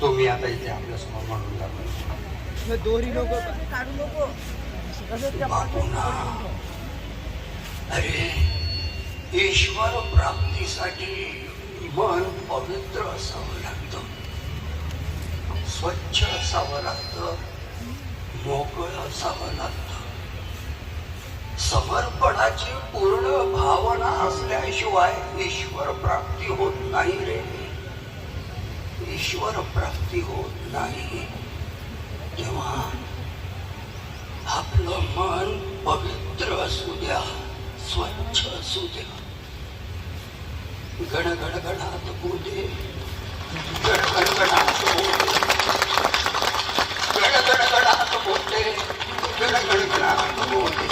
तुम्ही आता इथे आपल्यासमोर म्हणून जातो. दोरी नको काढू नको. अरे ईश्वर प्राप्तीसाठी मन पवित्र असावं लागतं. स्वच्छ असावं लागतं. मोकळं असावं लागतं. समर्पणाची पूर्ण भावना असल्याशिवाय ईश्वर प्राप्ती होत नाही रे. ईश्वर प्राप्ति हो नहीं। तेव्हा आपलं मन पवित्र असू द्या स्वच्छ असू द्या गणगणगणात बोले गणगणगणात बोले। गणगणगणात बोले गणगणगणात बोले।